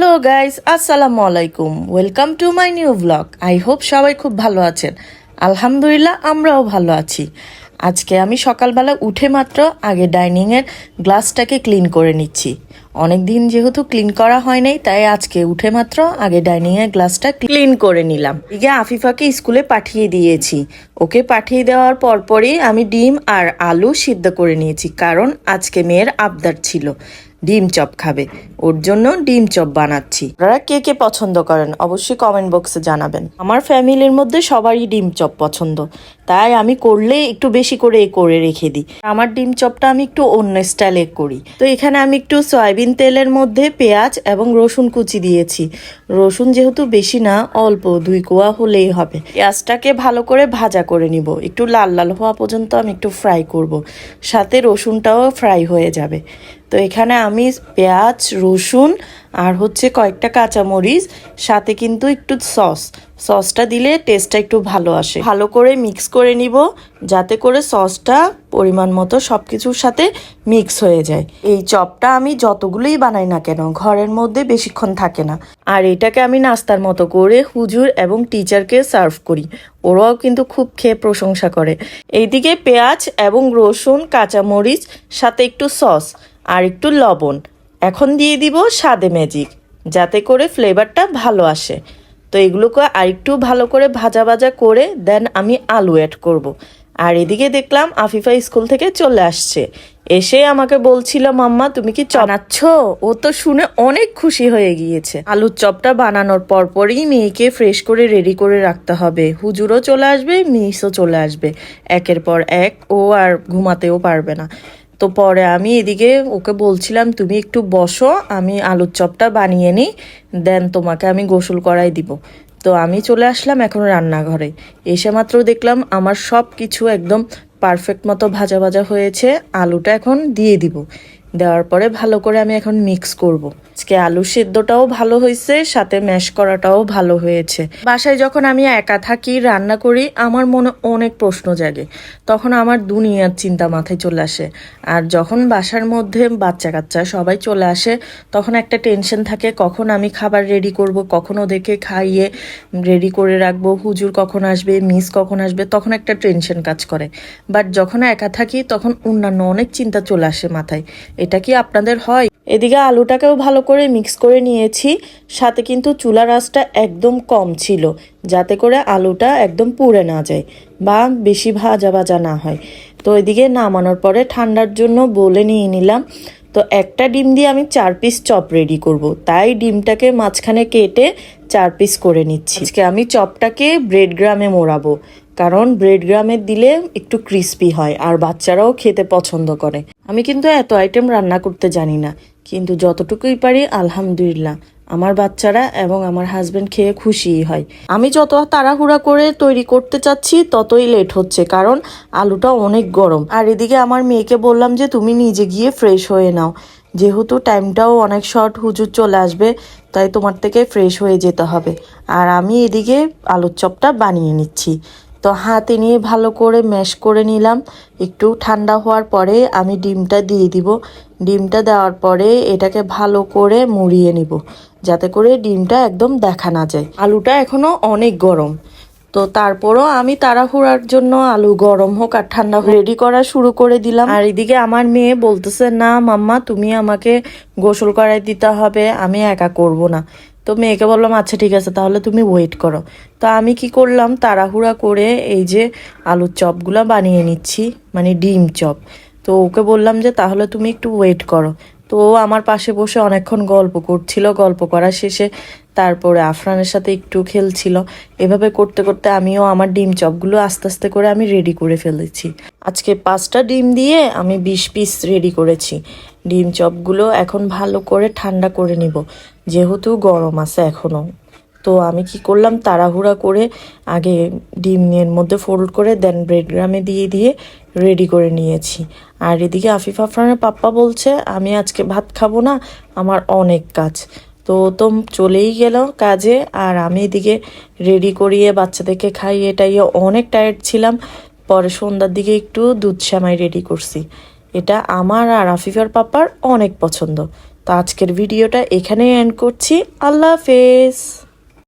Hello guys আসসালামু আলাইকুম welcome to my new blog I hope সবাই খুব ভালো আছেন। আলহামদুলিল্লাহ, আমরাও ভালো আছি। আজকে আমি সকালবেলা উঠে মাত্র আগে ডাইনিংয়ের গ্লাসটাকে ক্লিন করে নিচ্ছি। অনেক দিন যেহেতু ক্লিন করা হয় নাই, তাই আজকে উঠে মাত্র আগে ডাইনিংয়ের গ্লাসটা ক্লিন করে নিলাম। এদিকে আফিফাকে স্কুলে পাঠিয়ে দিয়েছি। ওকে পাঠিয়ে দেওয়ার পরপরই আমি ডিম আর আলু সিদ্ধ করে নিয়েছি, কারণ আজকে মেয়ের আবদার ছিল। ডিম চপ খাবে। ওর জন্য ডিম চপ বানাচ্ছি। আপনারা কে কে পছন্দ করেন? অবশ্যই কমেন্ট বক্সে জানাবেন। আমার ফ্যামিলির মধ্যে সবারই ডিম চপ পছন্দ। তাই আমি করলে একটু বেশি করে করে রেখে দিই। আমার ডিম চপটা আমি একটু অন্য স্টাইলে করি। তো এখানে আমি একটু সয়াবিন তেলের মধ্যে পেঁয়াজ এবং রসুন কুচি দিয়েছি। রসুন যেহেতু বেশি না, অল্প দুই কোয়া হলেই হবে। পেঁয়াজটাকে ভালো করে ভাজা করে নিব। একটু লাল লাল হওয়া পর্যন্ত আমি একটু ফ্রাই করব। সাথে রসুনটাও ফ্রাই হয়ে যাবে। তো এখানে আমি পেঁয়াজ, রসুন আর হচ্ছে কয়েকটা কাঁচামরিচ, সাথে কিন্তু একটু সস। সসটা দিলে টেস্টটা একটু ভালো আসে। ভালো করে মিক্স করে নিব, যাতে করে সসটা পরিমাণ মতো সব কিছুর সাথে মিক্স হয়ে যায়। এই চপটা আমি যতগুলোই বানাই না কেন, ঘরের মধ্যে বেশিক্ষণ থাকে না। আর এটাকে আমি নাস্তার মতো করে হুজুর এবং টিচারকে সার্ভ করি। ওরাও কিন্তু খুব খেয়ে প্রশংসা করে। এইদিকে পেঁয়াজ এবং রসুন, কাঁচামরিচ, সাথে একটু সস আর একটু লবণ। এখন দিয়ে দিব স্বাদে ম্যাজিক যাতে করে ফ্লেভারটা ভালো আসে। তো এগুলোকে আরেকটু ভালো করে ভাজা ভাজা করে দেন আমি আলু অ্যাড করব। আর এদিকে দেখলাম আফিফা স্কুল থেকে চলে আসছে। এসে আমাকে বলছিল, মাম্মা, তুমি কি চানাচ্ছ ও তো শুনে অনেক খুশি হয়ে গিয়েছে। আলুর চপটা বানানোর পরপরই মেয়েকে ফ্রেশ করে রেডি করে রাখতে হবে। হুজুরও চলে আসবে মিসও চলে আসবে। একের পর এক ও আর ঘুমাতেও পারবে না। তো পরে আমি এদিকে ওকে বলছিলাম, তুমি একটু বসো, আমি আলুর চপটা বানিয়ে নিই, দেন তোমাকে আমি গোসল করাই দিব। তো আমি চলে আসলাম এখন রান্নাঘরে। এসে মাত্র দেখলাম আমার সব কিছু একদম পারফেক্ট মতো ভাজা ভাজা হয়েছে, আলুটা এখন দিয়ে দিব। দেওয়ার পরে ভালো করে আমি এখন মিক্স করব। আজকে আলু সেদ্ধটাও ভালো হয়েছে, সাথে ম্যাশ করাটাও ভালো হয়েছে। বাসায় যখন আমি একা থাকি, রান্না করি, আমার মনে অনেক প্রশ্ন জাগে। তখন আমার দুনিয়ার চিন্তা মাথায় চলে আসে। আর যখন বাসার মধ্যে বাচ্চা কাচ্চা সবাই চলে আসে, তখন একটা টেনশন থাকে, কখন আমি খাবার রেডি করব, কখন ওদেরকে খাইয়ে রেডি করে রাখব, হুজুর কখন আসবে মিস কখন আসবে, তখন একটা টেনশন কাজ করে। বাট যখন একা থাকি, তখন অন্যান্য অনেক চিন্তা চলে আসে মাথায়। এটা কি আপনাদের হয়? এদিকে আলুটাকেও ভালো করে মিক্স করে নিয়েছি, সাথে কিন্তু চুলার আঁচটা একদম কম ছিল, যাতে করে আলুটা একদম পুড়ে না যায় বা বেশি ভাজা ভাজা না হয়। তো এদিকে নামানোর পরে ঠান্ডার জন্য বলে নিয়ে নিলাম। তো একটা ডিম দিয়ে আমি চার পিস চপ রেডি করব, তাই ডিমটাকে মাঝখানে কেটে চার পিস করে নিচ্ছি। আজকে আমি চপটাকে ব্রেড গ্রামে মোড়াবো, কারণ ব্রেড গ্রামের দিলে একটু ক্রিস্পি হয় আর বাচ্চারাও খেতে পছন্দ করে। আমি কিন্তু এত আইটেম রান্না করতে জানি না কিন্তু যতটুকুই পারি, আলহামদুলিল্লাহ। আমার বাচ্চারা এবং আমার হাজবেন্ড খেয়ে খুশিই হয়। আমি যত তাড়াহুড়া করে তৈরি করতে চাচ্ছি, ততই লেট হচ্ছে, কারণ আলুটা অনেক গরম। আর এদিকে আমার মেয়েকে বললাম যে, তুমি নিজে গিয়ে ফ্রেশ হয়ে নাও। যেহেতু টাইমটাও অনেক শর্ট হুজুর চলে আসবে, তাই তোমার থেকে ফ্রেশ হয়ে যেতে হবে। আর আমি এদিকে আলুর চপটা বানিয়ে নিচ্ছি। তো হাতে নিয়ে ভালো করে ম্যাশ করে নিলাম। একটু ঠান্ডা হওয়ার পরে আমি ডিমটা দিয়ে দিব। ডিমটা দেওয়ার পরে এটাকে ভালো করে মুড়িয়ে নিব, যাতে করে ডিমটা একদম দেখা না যায়। আলুটা এখনও অনেক গরম। তো তারপরও আমি তাড়াহুড়ার জন্য আলু গরম হোক আর ঠান্ডা হোক রেডি করা শুরু করে দিলাম। আর এদিকে আমার মেয়ে বলতেছে, না মাম্মা, তুমি আমাকে গোসল করাই দিতে হবে, আমি একা করব না। তো মেয়েকে বললাম আচ্ছা ঠিক আছে, তাহলে তুমি ওয়েট করো। তো আমি কি করলাম, তাড়াহুড়া করে এই যে আলুর চপগুলো বানিয়ে নিচ্ছি মানে ডিম চপ। তো ওকে বললাম যে, তাহলে তুমি একটু ওয়েট করো। তো আমার পাশে বসে অনেকক্ষণ গল্প করছিল, গল্প করা শেষে তারপরে আফরানের সাথে একটু খেলছিল। এভাবে করতে করতে আমিও আমার ডিম চপগুলো আস্তে আস্তে করে আমি রেডি করে ফেলেছি। আজকে পাঁচটা ডিম দিয়ে আমি বিশ পিস রেডি করেছি। ডিম চপগুলো এখন ভালো করে ঠান্ডা করে নিব। যেহেতু গরম আছে এখনও তো আমি কি করলাম, তাড়াহুড়া করে আগে ডিমের মধ্যে ফোল্ড করে দেন ব্রেড গ্রামে দিয়ে দিয়ে রেডি করে নিয়েছি। আর এদিকে আফিফ আফরানের পাপ্পা বলছে, আমি আজকে ভাত খাব না, আমার অনেক কাজ। তো তো চলেই গেল কাজে, আর আমি এদিকে রেডি করিয়ে বাচ্চাদেরকে খাইয়ে টাইয়ে অনেক টায়ার্ড ছিলাম। পরে সন্ধ্যার দিকে একটু দুধ শ্যামাই রেডি করছি। এটা আমার আর আফিফার পাপ্পার অনেক পছন্দ। তো আজকের ভিডিওটা এখানেই এন্ড করছি। আল্লাহ হাফেজ।